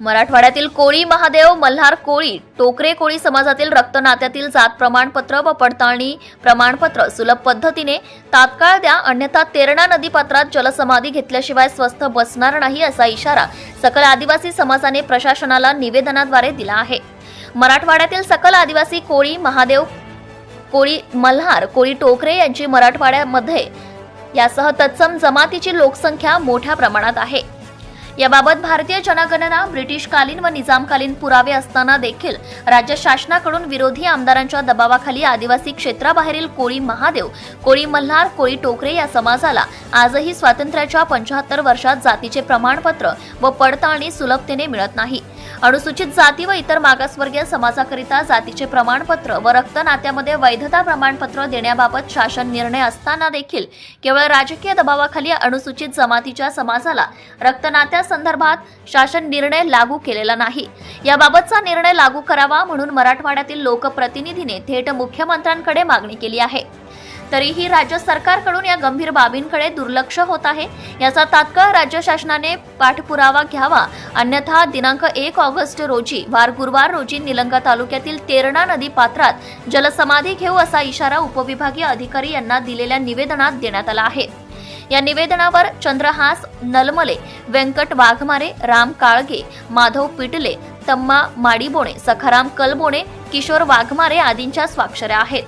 मराठवाड्यातील कोळी महादेव मल्हार कोळी टोकरे कोळी समाजातील रक्तनात्यातील जात प्रमाणपत्र व पडताळणी प्रमाणपत्र सुलभ पद्धतीने तात्काळ द्या अन्यथा तेरणा नदीपात्रात जलसमाधी घेतल्याशिवाय स्वस्थ बसणार नाही असा इशारा सकल आदिवासी समाजाने प्रशासनाला निवेदनाद्वारे दिला आहे. मराठवाड्यातील सकल आदिवासी कोळी महादेव कोळी मल्हार कोळी टोकरे यांची मराठवाड्यामध्ये यासह तत्सम जमातीची लोकसंख्या मोठ्या प्रमाणात आहे. याबाबत भारतीय जनगणना ब्रिटिशकालीन व निजामकालीन पुरावे असताना देखील राज्य शासनाकडून विरोधी आमदारांच्या दबावाखाली आदिवासी क्षेत्राबाहेरील कोळी महादेव कोळी मल्हार कोळी टोकरे या समाजाला आजही स्वातंत्र्याच्या पंचाहत्तर वर्षात जातीचे प्रमाणपत्र व पडताळणी सुलभतेने मिळत नाही. अनुसूचित जाती व इतर मागासवर्गीय समाजाकरिता जातीचे प्रमाणपत्र व रक्त नात्यामध्ये वैधता प्रमाणपत्र देण्याबाबत शासन निर्णय असताना देखील केवळ राजकीय दबावाखाली अनुसूचित जमातीच्या समाजाला रक्तनात्यासंदर्भात शासन निर्णय लागू केलेला नाही. याबाबतचा निर्णय लागू करावा म्हणून मराठवाड्यातील लोकप्रतिनिधीने थेट मुख्यमंत्र्यांकडे मागणी केली आहे. तरीही राज्य सरकारकडून या गंभीर बाबींकडे दुर्लक्ष होत आहे. याचा तात्काळ राज्य शासनाने पाठपुरावा घ्यावा. अन्यथा दिनांक एक ऑगस्ट रोजी वार गुरुवार रोजी निलंगा तालुक्यातील तेरणा नदी पात्रात जलसमाधी घेऊ असा इशारा उपविभागीय अधिकारी यांना दिलेल्या निवेदनात देण्यात आला आहे. या निवेदनावर चंद्रहास नलमले व्यंकट वाघमारे राम काळगे माधव पिटले तम्मा माडीबोणे सखाराम कलबोणे किशोर वाघमारे आदींच्या स्वाक्षऱ्या आहेत.